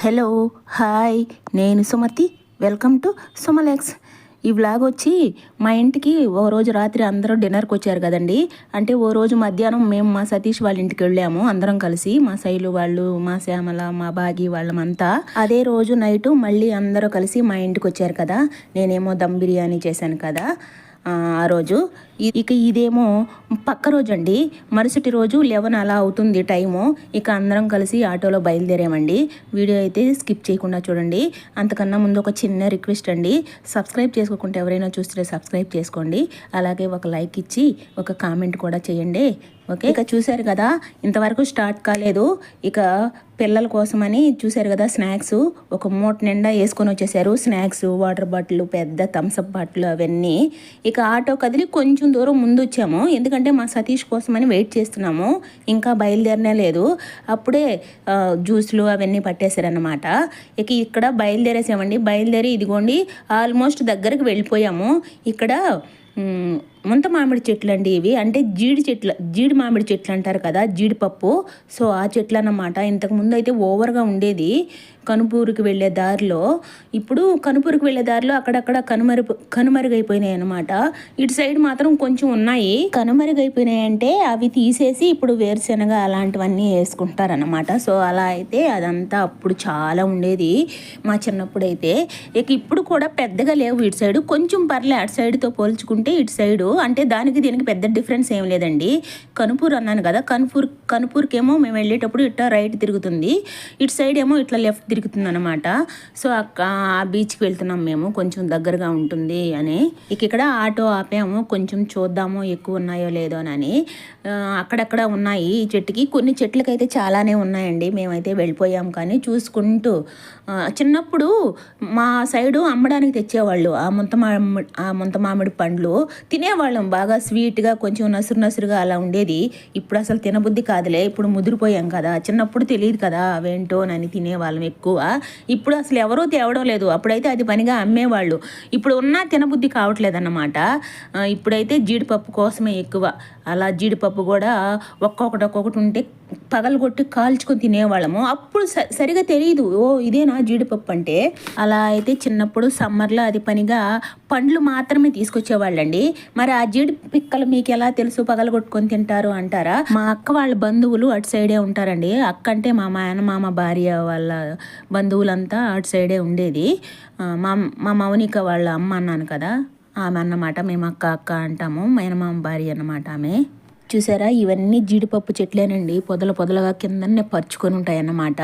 Hello hi నేను Sumathi. Welcome to సుమలెక్స్. ఈ vlog వచ్చి మా ఇంటికి ఓ రోజు రాత్రి అందరూ డిన్నర్కి వచ్చారు కదండి. అంటే ఓ రోజు మధ్యాహ్నం మేము మా సతీష్ వాళ్ళ ఇంటికి వెళ్ళాము అందరం కలిసి. మా శైలు వాళ్ళు మా శ్యామల మా బాగి వాళ్ళమంతా. అదే రోజు నైటు మళ్ళీ అందరూ కలిసి మా ఇంటికి వచ్చారు కదా. నేనేమో దమ్ బిర్యానీ చేశాను కదా. ఆ రోజు. ఇక ఇదేమో పక్క రోజు అండి మరుసటి రోజు లెవెన్ అలా అవుతుంది టైము. ఇక అందరం కలిసి ఆటోలో బయలుదేరామండి. వీడియో అయితే స్కిప్ చేయకుండా చూడండి. అంతకన్నా ముందు ఒక చిన్న రిక్వెస్ట్ అండి. సబ్స్క్రైబ్ చేసుకోకుండా ఎవరైనా చూస్తే సబ్స్క్రైబ్ చేసుకోండి. అలాగే ఒక లైక్ ఇచ్చి ఒక కామెంట్ కూడా చేయండి. ఓకే? ఇక చూశారు కదా ఇంతవరకు స్టార్ట్ కాలేదు. ఇక పిల్లల కోసమని చూశారు కదా స్నాక్స్. ఒక మూట నిండా వేసుకొని వచ్చేసారు. స్నాక్స్ వాటర్ బాటిల్ పెద్ద థమ్స్అప్ బాటిల్ అవన్నీ. ఇక ఆటో కదిలి కొంచెం దూరం ముందు వచ్చాము. ఎందుకంటే మా సతీష్ కోసమని వెయిట్ చేస్తున్నాము. ఇంకా బయలుదేరనే లేదు. అప్పుడే జ్యూస్లు అవన్నీ పట్టేశారనమాట ఇక ఇక్కడ బయలుదేరేసామండి. బయలుదేరి ఇదిగోండి ఆల్మోస్ట్ దగ్గరికి వెళ్ళిపోయాము. ఇక్కడ ముంత మామిడి చెట్లు అండి ఇవి. అంటే జీడి చెట్లు జీడి మామిడి చెట్లు అంటారు కదా జీడిపప్పు. సో ఆ చెట్లు అన్నమాట ఇంతకుముందు అయితే ఓవర్గా ఉండేది కనుపూరుకి వెళ్ళే దారిలో. ఇప్పుడు కనుపూరుకి వెళ్ళే దారిలో అక్కడక్కడ కనుమరు కనుమరుగైపోయినాయి అనమాట ఇటు సైడ్ మాత్రం కొంచెం ఉన్నాయి. కనుమరుగైపోయినాయి అంటే అవి తీసేసి ఇప్పుడు వేరుశెనగ అలాంటివన్నీ వేసుకుంటారనమాట సో అలా అయితే అదంతా అప్పుడు చాలా ఉండేది మా చిన్నప్పుడు అయితే ఇక ఇప్పుడు కూడా పెద్దగా లేవు ఇటు సైడ్. కొంచెం పర్లే అటు సైడ్తో పోల్చుకుంటే ఇటు సైడు అంటే దానికి దీనికి పెద్ద డిఫరెన్స్ ఏం లేదండి. కనుపూర్ అన్నాను కదా కనుపూర్ కనుపూర్కేమో మేము వెళ్ళేటప్పుడు ఇట్లా రైట్ తిరుగుతుంది. ఇటు సైడ్ ఏమో ఇట్లా లెఫ్ట్ తిరుగుతుంది అనమాట సో అక్క ఆ బీచ్కి వెళ్తున్నాం మేము కొంచెం దగ్గరగా ఉంటుంది అని. ఇక ఇక్కడ ఆటో ఆపాము కొంచెం చూద్దాము ఎక్కువ ఉన్నాయో లేదో అని అక్కడక్కడ ఉన్నాయి ఈ చెట్టుకి. కొన్ని చెట్లకైతే చాలానే ఉన్నాయండి మేమైతే వెళ్ళిపోయాం కానీ చూసుకుంటూ. చిన్నప్పుడు మా సైడు అమ్మడానికి తెచ్చేవాళ్ళు ఆ ముంత మామిడి ఆ ముంత మామిడి పండ్లు. తినే తినేవాళ్ళం బాగా స్వీట్గా కొంచెం నసురు నసురుగా అలా ఉండేది. ఇప్పుడు అసలు తినబుద్ధి కాదులే ఇప్పుడు ముదిరిపోయాం కదా చిన్నప్పుడు తెలియదు కదా అవేంటో నని తినేవాళ్ళం ఎక్కువ. ఇప్పుడు అసలు ఎవరూ తేవడం లేదు అప్పుడైతే అది పనిగా అమ్మేవాళ్ళు. ఇప్పుడు ఉన్నా తినబుద్ధి కావట్లేదు అన్నమాట ఇప్పుడైతే జీడిపప్పు కోసమే ఎక్కువ. అలా జీడిపప్పు కూడా ఒక్కొక్కటి ఒక్కొక్కటి ఉంటే పగలగొట్టి కాల్చుకొని తినేవాళ్ళము. అప్పుడు స- సరిగా తెలియదు ఓ ఇదేనా జీడిపప్పు అంటే? అలా అయితే చిన్నప్పుడు సమ్మర్లో అది పనిగా పండ్లు మాత్రమే తీసుకొచ్చేవాళ్ళండి. మరి ఆ జీడి పిక్కలు మీకు ఎలా తెలుసు? పగలగొట్టుకొని తింటారు అంటారా? మా అక్క వాళ్ళ బంధువులు అటు సైడే ఉంటారండి. అక్క అంటే మా మామ భార్య వాళ్ళ బంధువులంతా అటు సైడే ఉండేది. మా మా మౌనిక వాళ్ళ అమ్మ అన్నాను కదా? ఆమె అన్నమాట మేము అక్క అక్క అంటాము మేనమామ భార్య అన్నమాట ఆమె. చూసారా? ఇవన్నీ జీడిపప్పు చెట్లేనండి. పొదల పొదలుగా కిందనే పరుచుకొని ఉంటాయి అన్నమాట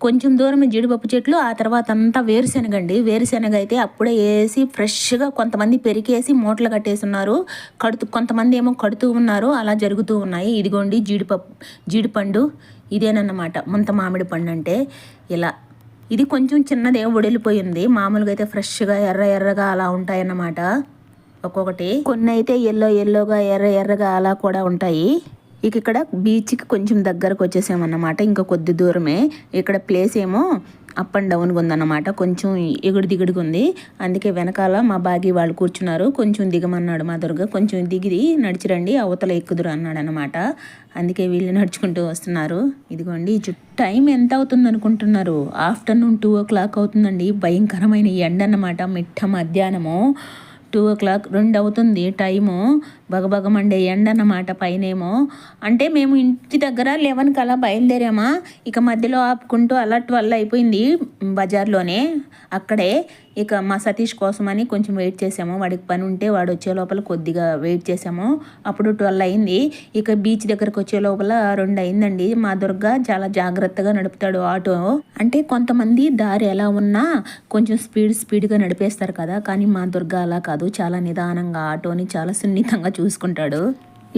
కొంచెం దూరం జీడిపప్పు చెట్లు ఆ తర్వాత అంతా వేరుశెనగ అండి వేరుశెనగ అయితే అప్పుడే వేసి ఫ్రెష్గా కొంతమంది పెరికేసి మూటలు కట్టేస్తున్నారు. కడుతూ కొంతమంది ఏమో కడుతూ ఉన్నారు. అలా జరుగుతూ ఉన్నాయి. ఇదిగోండి జీడిపప్పు జీడిపండు. ఇదేనన్నమాట ముంత మామిడి పండు అంటే ఇలా. ఇది కొంచెం చిన్నదే ఒడిలిపోయింది. మామూలుగా అయితే ఫ్రెష్గా ఎర్ర ఎర్రగా అలా ఉంటాయన్నమాట. ఒక్కొక్కటి. కొన్ని అయితే ఎల్లో ఎల్లోగా ఎర్ర ఎర్రగా అలా కూడా ఉంటాయి. ఇక ఇక్కడ బీచ్కి కొంచెం దగ్గరకు వచ్చేసామన్నమాట. ఇంకా కొద్ది దూరమే. ఇక్కడ ప్లేస్ ఏమో అప్ అండ్ డౌన్గా ఉందన్నమాట. కొంచెం ఎగుడు దిగుడుగా ఉంది. అందుకే వెనకాల మా బాగి వాళ్ళు కూర్చున్నారు. కొంచెం దిగమన్నాడు మా దుర్గ. కొంచెం దిగిది నడిచిరండి అవతల ఎక్కుదురు అన్నాడు అనమాట అందుకే వీళ్ళు నడుచుకుంటూ వస్తున్నారు. ఇదిగోండి టైం ఎంత అవుతుంది అనుకుంటున్నారు? ఆఫ్టర్నూన్ టూ ఓ క్లాక్ అవుతుందండి. భయంకరమైన ఎండ అన్నమాట మిట్ట మధ్యాహ్నము. టూ ఓ క్లాక్ రెండు అవుతుంది టైము. భగభగమండే ఎండ అన్నమాట పైనేమో. అంటే మేము ఇంటి దగ్గర లెవెన్కి అలా బయలుదేరామా. ఇక మధ్యలో ఆపుకుంటూ అలా ట్వెల్వ్ అయిపోయింది బజార్లోనే. అక్కడే ఇక మా సతీష్ కోసమని కొంచెం వెయిట్ చేసాము. వాడికి పని ఉంటే వాడు వచ్చే లోపల కొద్దిగా వెయిట్ చేసాము. అప్పుడు ట్వెల్వ్ అయింది. ఇక బీచ్ దగ్గరకు వచ్చే లోపల రెండు అయిందండి. మా దుర్గ చాలా జాగ్రత్తగా నడుపుతాడు ఆటో. అంటే కొంతమంది దారి ఎలా ఉన్నా కొంచెం స్పీడ్ స్పీడ్గా నడిపేస్తారు కదా. కానీ మా దుర్గ అలా కాదు. చాలా నిదానంగా ఆటోని చాలా సున్నితంగా చూసుకుంటాడు.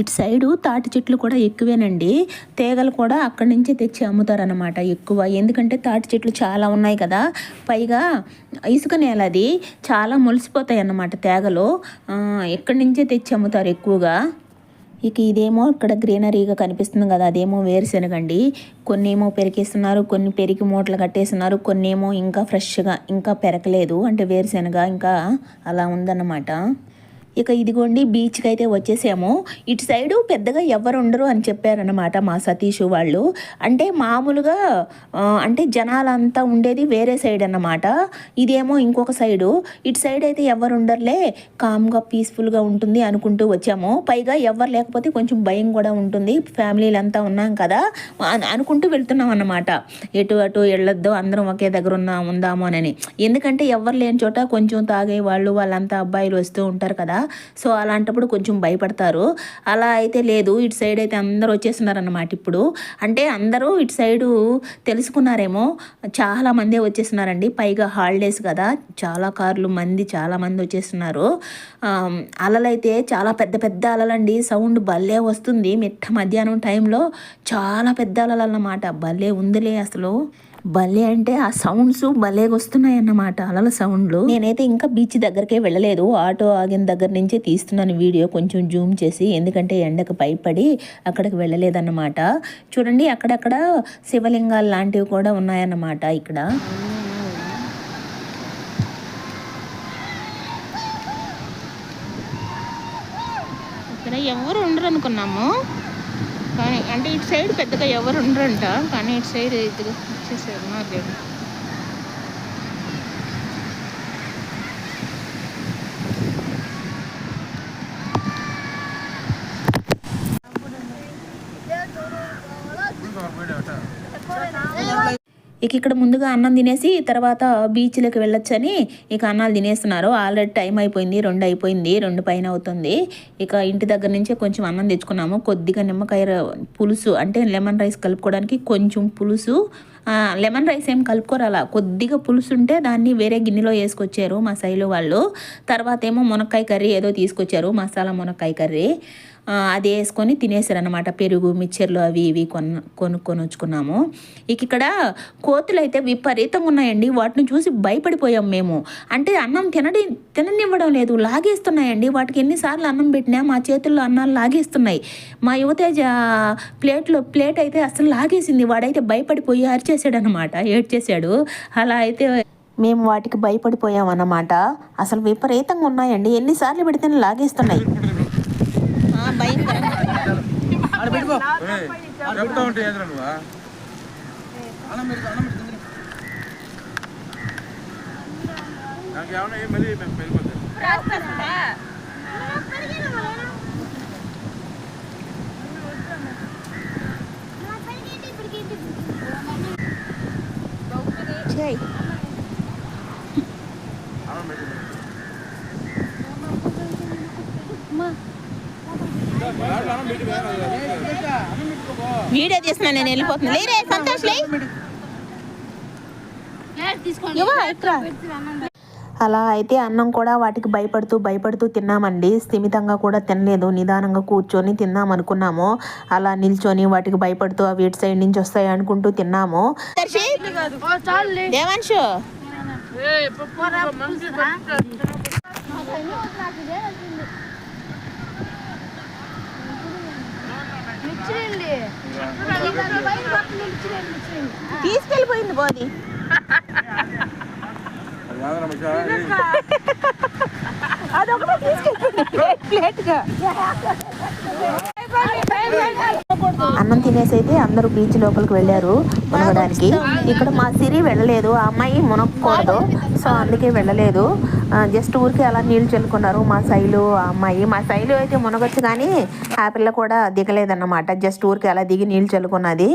ఇటు సైడు తాటి చెట్లు కూడా ఎక్కువేనండి. తీగలు కూడా అక్కడి నుంచే తెచ్చి అమ్ముతారనమాట ఎక్కువ. ఎందుకంటే తాటి చెట్లు చాలా ఉన్నాయి కదా. పైగా ఇసుక నేల అది చాలా మొలిసిపోతాయి అన్నమాట తీగలు ఎక్కడి నుంచే తెచ్చి అమ్ముతారు ఎక్కువగా. ఇక ఇదేమో ఇక్కడ గ్రీనరీగా కనిపిస్తుంది కదా. అదేమో వేరుశెనగండి. కొన్ని ఏమో పెరికేస్తున్నారు కొన్ని పెరిగి మూటలు కట్టేస్తున్నారు కొన్ని ఏమో ఇంకా ఫ్రెష్గా ఇంకా పెరకలేదు అంటే వేరుశెనగ ఇంకా అలా ఉందన్నమాట. ఇక ఇదిగోండి బీచ్కి అయితే వచ్చేసాము. ఇటు సైడు పెద్దగా ఎవరు ఉండరు అని చెప్పారనమాట మా సతీష్ వాళ్ళు. అంటే మామూలుగా అంటే జనాలంతా ఉండేది వేరే సైడ్ అన్నమాట. ఇదేమో ఇంకొక సైడు ఇటు సైడ్ అయితే ఎవరు ఉండరులే కామ్గా పీస్ఫుల్గా ఉంటుంది అనుకుంటూ వచ్చాము. పైగా ఎవరు లేకపోతే కొంచెం భయం కూడా ఉంటుంది. ఫ్యామిలీలు అంతా ఉన్నాం కదా అనుకుంటూ వెళ్తున్నాం అన్నమాట. ఎటు అటు వెళ్ళొద్దు అందరం ఒకే దగ్గర ఉన్నా ఉందాము అని. ఎందుకంటే ఎవరు లేని చోట కొంచెం తాగే వాళ్ళు వాళ్ళంతా అబ్బాయిలు వస్తూ ఉంటారు కదా. సో అలాంటప్పుడు కొంచెం భయపడతారు. అలా అయితే లేదు. ఇటు సైడ్ అయితే అందరూ వచ్చేస్తున్నారన్నమాట ఇప్పుడు. అంటే అందరూ ఇటు సైడు తెలుసుకున్నారేమో. చాలా మందే వచ్చేస్తున్నారండి. పైగా హాలిడేస్ కదా. చాలా కార్లు మంది చాలామంది వచ్చేస్తున్నారు. అలలైతే చాలా పెద్ద పెద్ద అలలండి. సౌండ్ భలే వస్తుంది. మిట్ట మధ్యాహ్నం టైంలో చాలా పెద్ద అలలు అన్నమాట భలే ఉందిలే అసలు. భలే అంటే ఆ సౌండ్స్ భలే వస్తున్నాయి అన్నమాట అలల సౌండ్లు నేనైతే ఇంకా బీచ్ దగ్గరికే వెళ్ళలేదు. ఆటో ఆగిన దగ్గర నుంచే తీస్తున్నాను వీడియో కొంచెం జూమ్ చేసి ఎందుకంటే ఎండకు భయపడి అక్కడికి వెళ్ళలేదన్నమాట. చూడండి అక్కడక్కడ శివలింగాలు లాంటివి కూడా ఉన్నాయన్నమాట ఇక్కడ. ఇక్కడ ఎవరు ఉండరు అనుకున్నాము కానీ అంటే ఇటు సైడ్ పెద్దగా ఎవరు ఉండరంట కానీ ఇటు సైడ్ ఇదిగో వచ్చేసారు మార్గం ఇక ఇక్కడ ముందుగా అన్నం తినేసి తర్వాత బీచ్లోకి వెళ్ళొచ్చని ఇక అన్నాలు తినేస్తున్నారు. ఆల్రెడీ టైం అయిపోయింది రెండు అయిపోయింది రెండు పైన అవుతుంది. ఇక ఇంటి దగ్గర నుంచే కొంచెం అన్నం తెచ్చుకున్నాము. కొద్దిగా నిమ్మకాయ పులుసు అంటే లెమన్ రైస్ కలుపుకోవడానికి కొంచెం పులుసు లెమన్ రైస్ ఏం కలుపుకోరు అలా కొద్దిగా పులుసు ఉంటే దాన్ని వేరే గిన్నెలో వేసుకొచ్చారు మా శైలు వాళ్ళు. తర్వాత ఏమో మునక్కాయ కర్రీ ఏదో తీసుకొచ్చారు మసాలా మునక్కాయ కర్రీ. అది వేసుకొని తినేసారు అనమాట పెరుగు మిక్చర్లు అవి ఇవి కొన్న కొనుక్కొని వచ్చుకున్నాము ఇక ఇక్కడ కోతులు అయితే విపరీతంగా ఉన్నాయండి. వాటిని చూసి భయపడిపోయాం మేము. అంటే అన్నం తినడి తిననివ్వడం లేదు. లాగేస్తున్నాయండి. వాటికి ఎన్నిసార్లు అన్నం పెట్టినా మా చేతుల్లో అన్నాలు లాగేస్తున్నాయి. మా యువతేజ ప్లేట్లో ప్లేట్ అయితే అసలు లాగేసింది. వాడైతే భయపడిపోయి అరిచేసాడు అనమాట ఏడ్చేసాడు అలా అయితే మేము వాటికి భయపడిపోయాం అన్నమాట అసలు విపరీతంగా ఉన్నాయండి. ఎన్నిసార్లు పెడితేనే లాగేస్తున్నాయి. భయంకరంగా ఏయ్, చెప్తా ఉంటే ఏదిరా నువ్వా? నాకు ఏమన్నా ఏం మళ్ళీ మేము వెళ్ళిపోతాం చేయి వీడియో తీస్తున్నా నేను వెళ్ళిపోతున్నా. లేరే సంతోష్ లే ఇట్రా. అలా అయితే అన్నం కూడా వాటికి భయపడుతూ భయపడుతూ తిన్నామండి. స్థిమితంగా కూడా తినలేదు. నిదానంగా కూర్చొని తిన్నాం అనుకున్నాము. అలా నిల్చొని వాటికి భయపడుతూ అవి ఇటు సైడ్ నుంచి వస్తాయి అనుకుంటూ తిన్నాము. దేవాంశు తీసుకెళ్ళిపోయింది బోది అదొకటే ప్లేట్ ప్లేట్గా. అన్నం తినేసి అయితే అందరూ బీచ్ లోపలికి వెళ్ళారు మునగడానికి ఇక్కడ మా సిరి వెళ్ళలేదు ఆ అమ్మాయి మునగకూడదు సో అందుకే వెళ్ళలేదు. జస్ట్ ఊరికి అలా నీళ్ళు చల్లుకున్నారు మా శైలు ఆ అమ్మాయి. మా శైలు అయితే మునగొచ్చు కానీ ఆ పిల్ల కూడా దిగలేదన్నమాట. జస్ట్ ఊరికి అలా దిగి నీళ్ళు చల్లుకున్నది.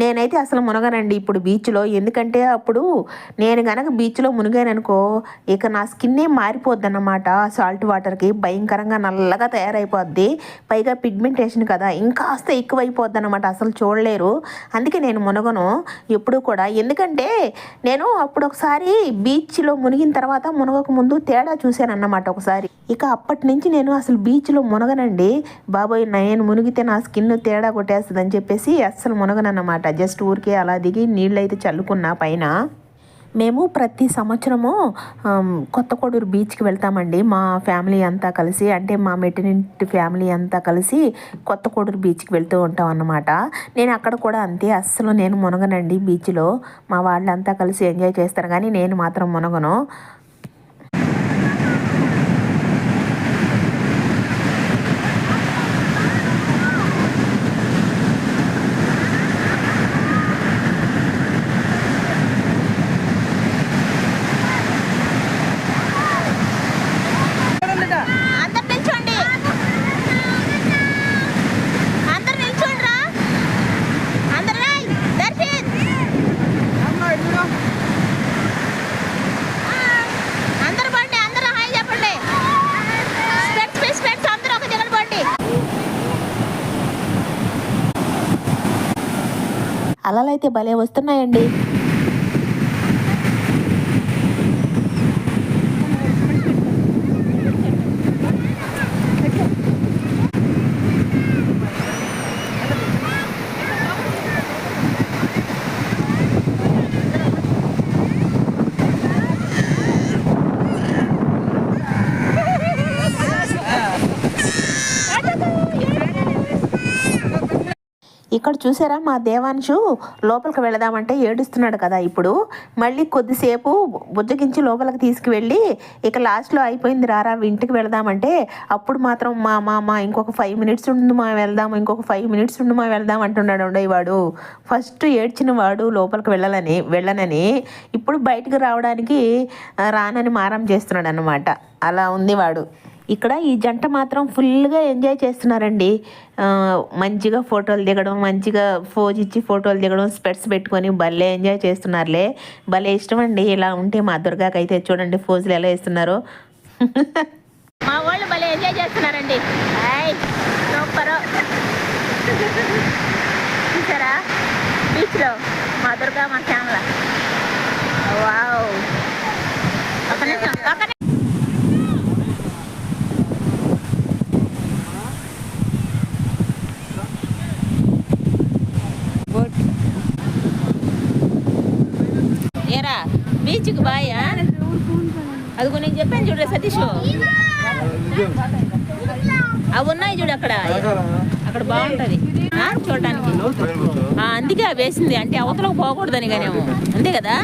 నేనైతే అసలు మునగనండి ఇప్పుడు బీచ్లో. ఎందుకంటే అప్పుడు నేను గనక బీచ్లో మునిగాననుకో ఇక నా స్కిన్నే మారిపోద్ది అన్నమాట సాల్ట్ వాటర్కి భయంకరంగా నల్లగా తయారైపోద్ది. పైగా పిగ్మెంటేషన్ కదా ఇంకాస్త ఎక్కువైపోద్ది అనమాట అసలు చూడలేరు. అందుకే నేను మునగను ఎప్పుడు కూడా. ఎందుకంటే నేను అప్పుడు ఒకసారి బీచ్లో మునిగిన తర్వాత మునగక ముందు తేడా చూశాను అన్నమాట ఒకసారి. ఇక అప్పటి నుంచి నేను అసలు బీచ్లో మునగనండి. బాబోయ్ నేను మునిగితే నా స్కిన్ తేడా కొట్టేస్తుంది అని చెప్పేసి అస్సలు మునగనన్నమాట. జస్ట్ ఊరికే అలా దిగి నీళ్ళు అయితే చల్లుకున్నా పైన. మేము ప్రతి సంవత్సరము కొత్త కోడూరు బీచ్కి వెళ్తామండి. మా ఫ్యామిలీ అంతా కలిసి అంటే మా మెటర్నిటీ ఫ్యామిలీ అంతా కలిసి కొత్త కోడూరు బీచ్కి వెళ్తూ ఉంటాం అన్నమాట. నేను అక్కడ కూడా అంతే. అస్సలు నేను మునగనండి బీచ్లో. మా వాళ్ళంతా కలిసి ఎంజాయ్ చేస్తారు. కానీ నేను మాత్రం మునగను. అలలైతే భలే వస్తున్నాయండి. ఇక్కడ చూసారా? మా దేవాంశు లోపలికి వెళదామంటే ఏడుస్తున్నాడు కదా ఇప్పుడు. మళ్ళీ కొద్దిసేపు బుజ్జగించి లోపలికి తీసుకువెళ్ళి ఇక లాస్ట్లో అయిపోయింది రారా ఇంటికి వెళదామంటే అప్పుడు మాత్రం మా మా మా ఇంకొక ఫైవ్ మినిట్స్ ఉండు మా వెళ్దాం ఇంకొక ఫైవ్ మినిట్స్ ఉండు మా వెళ్దాం అంటున్నాడు ఉండేవాడు ఫస్ట్ ఏడ్చిన వాడు లోపలికి వెళ్ళాలని వెళ్ళనని ఇప్పుడు బయటకు రావడానికి రానని మారం చేస్తున్నాడు అనమాట అలా ఉంది వాడు. ఇక్కడ ఈ జంట మాత్రం ఫుల్గా ఎంజాయ్ చేస్తున్నారండి. ఆ, మంచిగా ఫోటోలు దిగడం మంచిగా ఫోజ్ ఇచ్చి ఫోటోలు దిగడం స్పెట్స్ పెట్టుకొని భలే ఎంజాయ్ చేస్తున్నారులే. భలే ఇష్టం అండి ఇలా ఉంటే మా దుర్గాకి అయితే చూడండి ఫోజులు ఎలా ఇస్తున్నారు మా వాళ్ళు భలే ఎంజాయ్ చేస్తున్నారండి. సూపర్. చూసారా? బీచ్లో మా దుర్గా మా శ్యామల వావ్ ఒక నిమిషం ఒక నిమిషం. ఏరా బీచ్కి బాయా అదిగో నేను చెప్పాను చూడు సతీష్. అవి ఉన్నాయి చూడు అక్కడ. అక్కడ బాగుంటది. ఆ, చూడటానికి. ఆ, అందుకే అవి వేసింది. అంటే అవతలకు పోకూడదని కానేమో అంతే కదా?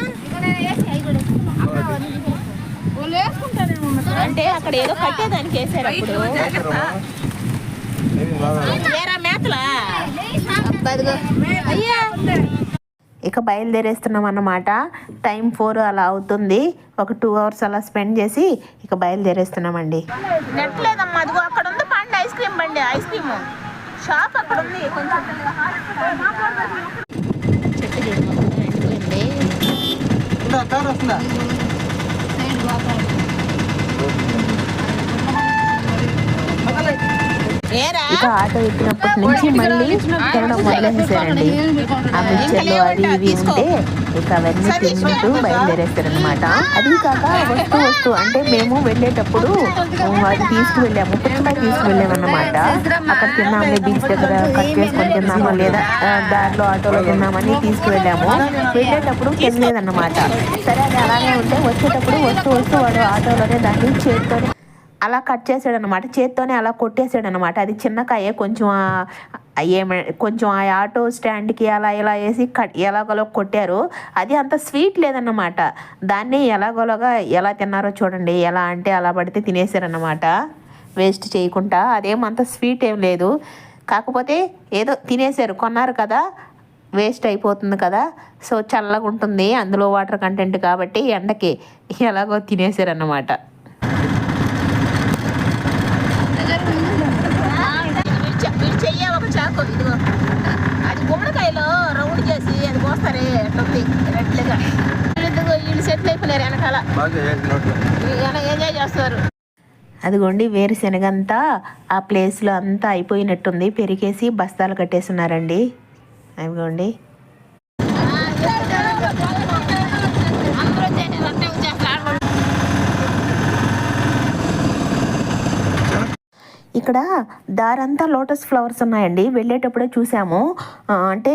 అంటే అక్కడ ఏదో కట్టేదానికి వేసారు అప్పుడు. ఏరా మేతలా. అయ్యా. ఇక బయలుదేరేస్తున్నాం అన్నమాట టైం ఫోర్ అలా అవుతుంది. ఒక టూ అవర్స్ అలా స్పెండ్ చేసి ఇక బయలుదేరేస్తున్నామండి. నెట్ లేదమ్మా అదిగో అక్కడ ఉంది పండి ఐస్ క్రీమ్ బండి ఐస్ క్రీమ్. షాప్ అక్కడ ఉంది కొంచెం చెట్టు చూడు మొత్తం ఎండిపోయింది. ఏరా ఇక ఆటో ఎక్కినప్పటి నుంచి మళ్ళీ తినడం మొదలెసేసారండి ఆ మిక్చర్లు అవి ఇవి ఉంటే ఇక అవన్నీ తింటూ బయలుదేరేస్తారనమాట అది కాక వస్తూ వస్తూ అంటే మేము వెళ్ళేటప్పుడు అది తీసుకువెళ్ళాము పుట్టకాయ తీసుకువెళ్ళామన్నమాట అక్కడ తిన్నాము బీచ్ దగ్గర కట్ చేసుకొని తిన్నాము లేదా దారిలో ఆటోలో తిన్నామని తీసుకువెళ్ళాము వెళ్ళేటప్పుడు తినలేదన్నమాట సరే అది అలానే ఉంటే వచ్చేటప్పుడు వస్తూ వస్తూ వాడు ఆటోలోనే దాన్ని చేతితోనే అలా కట్ చేసాడు అనమాట చేత్తోనే అలా కొట్టేసాడు అనమాట అది చిన్నకాయే కొంచెం ఆ- ఏమ కొంచెం ఆ ఆటో స్టాండ్కి అలా ఇలా వేసి కట్ ఎలాగోలో కొట్టారు. అది అంత స్వీట్ లేదన్నమాట. దాన్ని ఎలాగోలాగా ఎలా తిన్నారో చూడండి. ఎలా అంటే అలా పడితే తినేసారన్నమాట వేస్ట్ చేయకుండా. అదేం అంత స్వీట్ ఏం లేదు. కాకపోతే ఏదో తినేసారు కొన్నారు కదా. వేస్ట్ అయిపోతుంది కదా. సో చల్లగా ఉంటుంది అందులో వాటర్ కంటెంట్ కాబట్టి ఎండకి ఎలాగో తినేసారన్నమాట చెయ్య ఒక చాకు ఇదిగో అది గుమ్మడికాయలో రౌండ్ చేసి అది కోస్తారే రెడ్లుగా. వీళ్ళు సెటిల్ అయిపోయినారు వెనకాల. ఎంజాయ్ చేస్తారు. అదిగోండి వేరుశనగ అంతా ఆ ప్లేస్లో అంతా అయిపోయినట్టుంది. పెరిగేసి బస్తాలు కట్టేస్తున్నారండి. అదిగోండి. ఇక్కడ దారంతా లోటస్ ఫ్లవర్స్ ఉన్నాయండి. వెళ్ళేటప్పుడే చూసాము. అంటే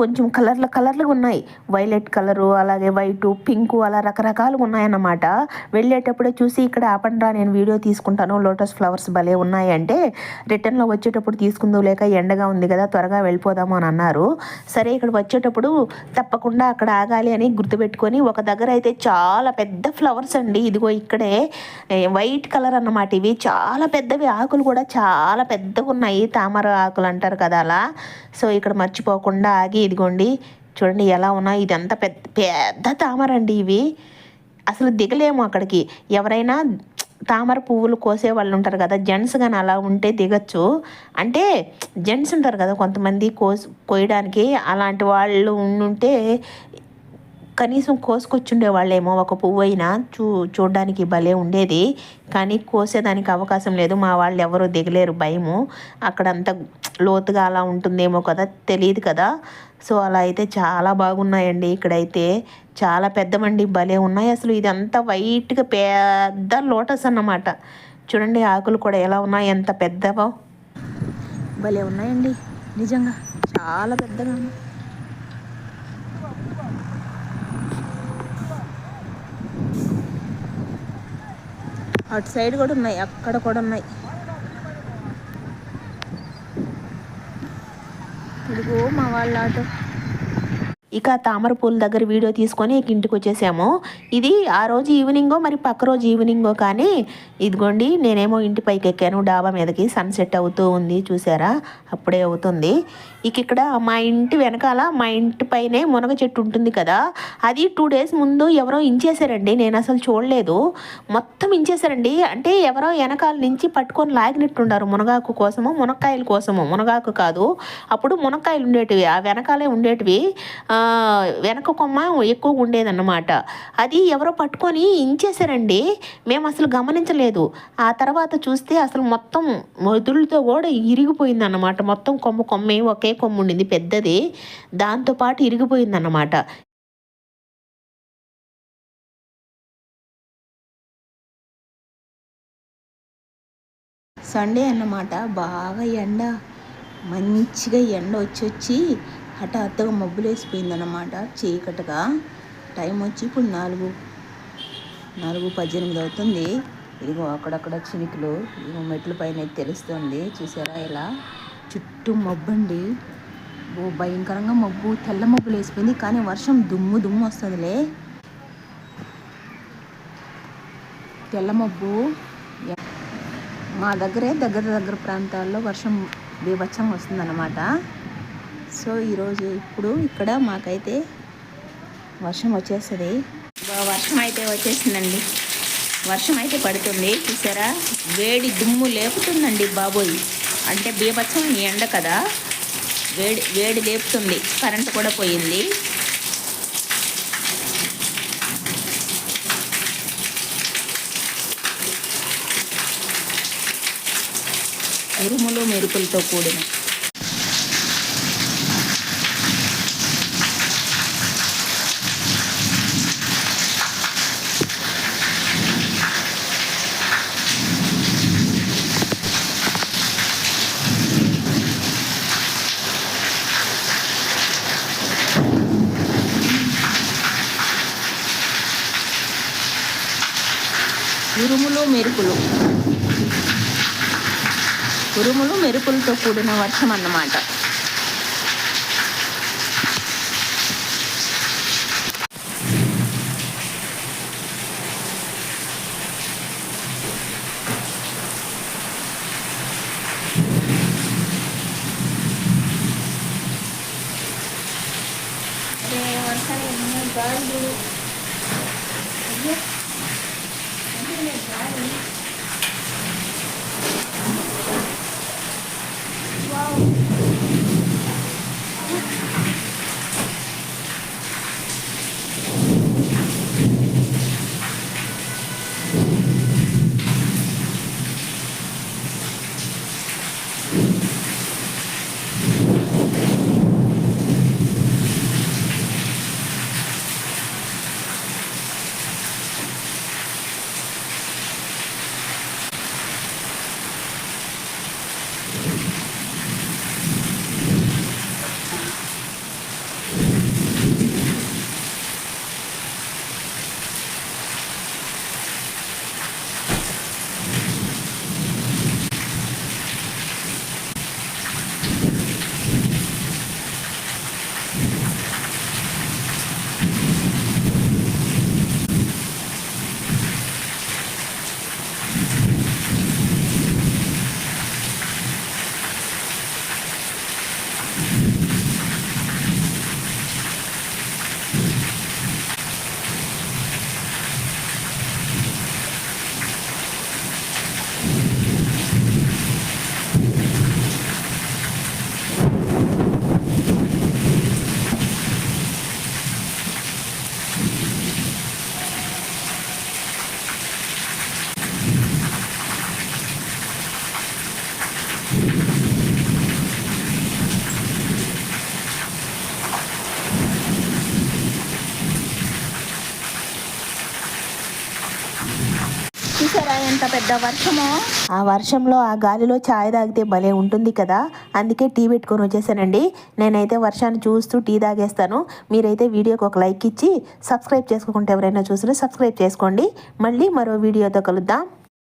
కొంచెం కలర్లు కలర్లుగా ఉన్నాయి. వైలెట్ కలరు అలాగే వైటు పింకు అలా రకరకాలుగా ఉన్నాయన్నమాట. వెళ్ళేటప్పుడే చూసి ఇక్కడ ఆపండ్రా నేను వీడియో తీసుకుంటాను. లోటస్ ఫ్లవర్స్ భలే ఉన్నాయంటే రిటర్న్లో వచ్చేటప్పుడు తీసుకుందో లేక ఎండగా ఉంది కదా త్వరగా వెళ్ళిపోదాము అని అన్నారు. సరే ఇక్కడ వచ్చేటప్పుడు తప్పకుండా అక్కడ ఆగాలి అని గుర్తుపెట్టుకొని ఒక దగ్గర అయితే చాలా పెద్ద ఫ్లవర్స్ అండి. ఇదిగో ఇక్కడే వైట్ కలర్ అన్నమాట ఇవి. చాలా పెద్దవి. ఆకులు కూడా చాలా పెద్దగా ఉన్నాయి తామర ఆకులు అంటారు కదా అలా. సో ఇక్కడ మర్చిపోకుండా ఆగి ఇదిగోండి. చూడండి ఎలా ఉన్నాయి. ఇదంతా పెద్ద పెద్ద తామర అండి ఇవి. అసలు దిగలేము అక్కడికి. ఎవరైనా తామర పువ్వులు కోసే వాళ్ళు ఉంటారు కదా జెంట్స్ కానీ అలా ఉంటే దిగచ్చు. అంటే జెంట్స్ ఉంటారు కదా కొంతమంది కోసి కోయడానికి. అలాంటి వాళ్ళు ఉంటే కనీసం కోసుకొచ్చుండే వాళ్ళేమో ఒక పువ్వు అయినా చూ చూడడానికి భలే ఉండేది. కానీ కోసేదానికి అవకాశం లేదు. మా వాళ్ళు ఎవరు దిగలేరు భయము. అక్కడంతా లోతుగా అలా ఉంటుందేమో కదా తెలియదు కదా. సో అలా అయితే చాలా బాగున్నాయండి ఇక్కడైతే. చాలా పెద్దవండి భలే ఉన్నాయి. అసలు ఇదంతా వైట్గా పెద్ద లోటస్ అన్నమాట. చూడండి ఆకులు కూడా ఎలా ఉన్నాయి ఎంత పెద్దవో. భలే ఉన్నాయండి. నిజంగా చాలా పెద్దగా ఉన్నాయి. అటు సైడ్ కూడా ఉన్నాయి అక్కడ కూడా ఉన్నాయి. ఇదిగో మా వాళ్ళ ఆటో. ఇక తామర పూల దగ్గర వీడియో తీసుకొని ఇక ఇంటికి వచ్చేసాము. ఇది ఆ రోజు ఈవినింగో మరి పక్క రోజు ఈవినింగో కానీ ఇదిగోండి నేనేమో ఇంటి పైకి ఎక్కాను. డాబా మీదకి సన్సెట్ అవుతూ ఉంది చూసారా? అప్పుడే అవుతుంది. ఇక ఇక్కడ మా ఇంటి వెనకాల మా ఇంటి పైనే మునగ చెట్టు ఉంటుంది కదా. అది టూ డేస్ ముందు ఎవరో ఇంచేశారండి. నేను అసలు చూడలేదు. మొత్తం ఇంచేశారండి. అంటే ఎవరో వెనకాల నుంచి పట్టుకొని లాగినట్టుండారు మునగాకు కోసము మునక్కాయల కోసము. మునగాకు కాదు. అప్పుడు మునక్కాయలు ఉండేటివి. ఆ వెనకాలే ఉండేటివి. వెనక కొమ్మ ఎక్కువ ఉండేదన్నమాట. అది ఎవరో పట్టుకొని ఇంచేశారండి. మేము అసలు గమనించలేదు. ఆ తర్వాత చూస్తే అసలు మొత్తం మొదులతో కూడా ఇరిగిపోయింది అన్నమాట మొత్తం కొమ్మ కొమ్మే ఒకే కొమ్మ ఉండింది పెద్దది. దాంతోపాటు ఇరిగిపోయిందన్నమాట. సండే అన్నమాట. బాగా ఎండ మంచిగా ఎండ వచ్చి వచ్చి హఠాత్తుగా మబ్బులేసిపోయిందన్నమాట చీకటగా. టైం వచ్చి ఇప్పుడు నాలుగు నాలుగు పద్దెనిమిది అవుతుంది. ఇదిగో అక్కడక్కడ చినుకులు ఇదిగో మెట్ల పైన తెలుస్తుంది. చూసారా ఇలా? చుట్టూ మబ్బండి. ఓ భయంకరంగా మబ్బు తెల్ల మబ్బులు వేసిపోయింది కానీ వర్షం దుమ్ము దుమ్ము వస్తుందిలే. తెల్ల మబ్బు. మా దగ్గరే దగ్గర దగ్గర ప్రాంతాల్లో వర్షం బీభత్సం వస్తుందన్నమాట. సో ఈరోజు ఇప్పుడు ఇక్కడ మాకైతే వర్షం వచ్చేస్తుంది. వర్షం అయితే వచ్చేసిందండి. వర్షం అయితే పడుతుంది చూసారా? వేడి దుమ్ము లేపుతుందండి బాబోయ్. అంటే బీభత్సం ఎండ కదా. వేడి వేడి లేపుతుంది. కరెంట్ కూడా పోయింది. ఉరుములు మెరుపులతో కూడిన ఉరుములు మెరుపులు. ఉరుములు మెరుపులతో కూడిన వర్షం అన్నమాట పెద్ద ఆ వర్షంలో ఆ గాలిలో ఛాయ్ తాగితే భలే ఉంటుంది కదా? అందుకే టీ పెట్టుకొని వచ్చేసానండి. నేనైతే వర్షాన్ని చూస్తూ టీ తాగేస్తాను. మీరైతే వీడియోకి ఒక లైక్ ఇచ్చి సబ్స్క్రైబ్ చేసుకోకుంటే ఎవరైనా చూసినా సబ్స్క్రైబ్ చేసుకోండి. మళ్ళీ మరో వీడియోతో కలుద్దాం.